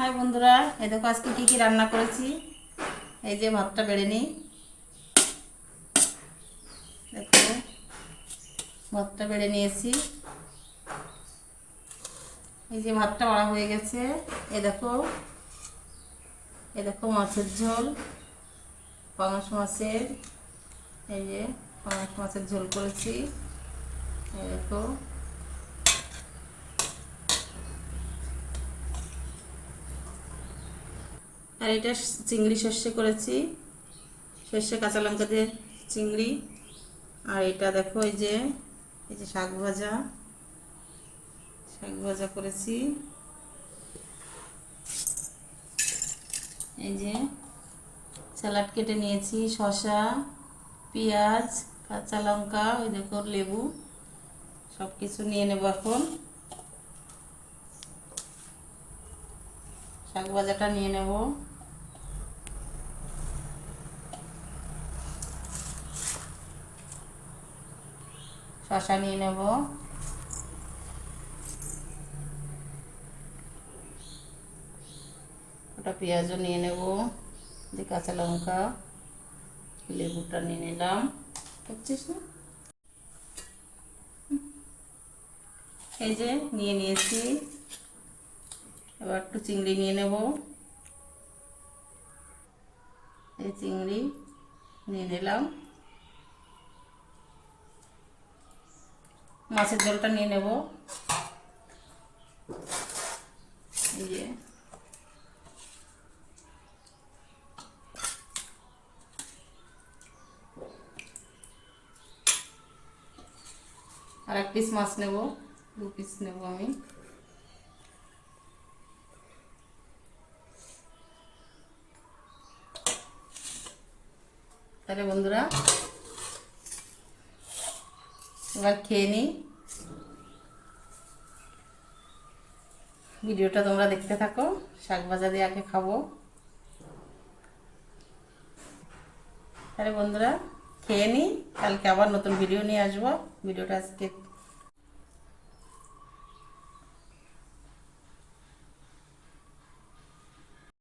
High বন্ধুরা, এই দেখো আজকে কী কী রান্না করেছি? এই যে ভাতটা বেড়ে নিই। দেখো, ভাতটা বেড়ে নিয়েছি। এই যে ভাতটা বাড়া হয়ে গেছে। এ দেখো এ দেখো মাছের ঝোল, পাঙাশ মাছের, এই যে পাঙাশ মাছের ঝোল করেছি। এই দেখো আর এটা চিংড়ি সর্ষে করেছি। সর্ষে কাঁচা লঙ্কা দিয়ে চিংড়ি। আর এটা দেখো এই যে এই যে শাক ভাজা। শাক ভাজা করেছি। এই যে স্যালাড কেটে নিয়েছি, শসা, পেঁয়াজ, কাঁচা লঙ্কা, ওই দেখো লেবু সব কিছু নিয়ে নেব এখন। শাক ভাজাটা নিয়ে নেব। শশা নিয়ে নেব। ওটা পেঁয়াজও নিয়ে নেব, যে কাঁচা লঙ্কা, লেবুটা নিয়ে নিলাম। বুঝছিস না? এই যে নিয়ে নিয়েছি। এবার একটু চিংড়ি নিয়ে নেব। এই চিংড়ি নিয়ে নিলাম। মাছের ঝোলটা নিয়ে নেব। এই আর এক পিস মাছ নেব, দু পিস নেব আমি। তাহলে বন্ধুরা, এবার খেয়ে নিই। ভিডিওটা তোমরা দেখতে থাকো, শাক ভাজা দিয়ে আগে খাব। তাহলে বন্ধুরা, খেয়ে নিই। কালকে আবার নতুন ভিডিও নিয়ে আসব। ভিডিওটা আজকে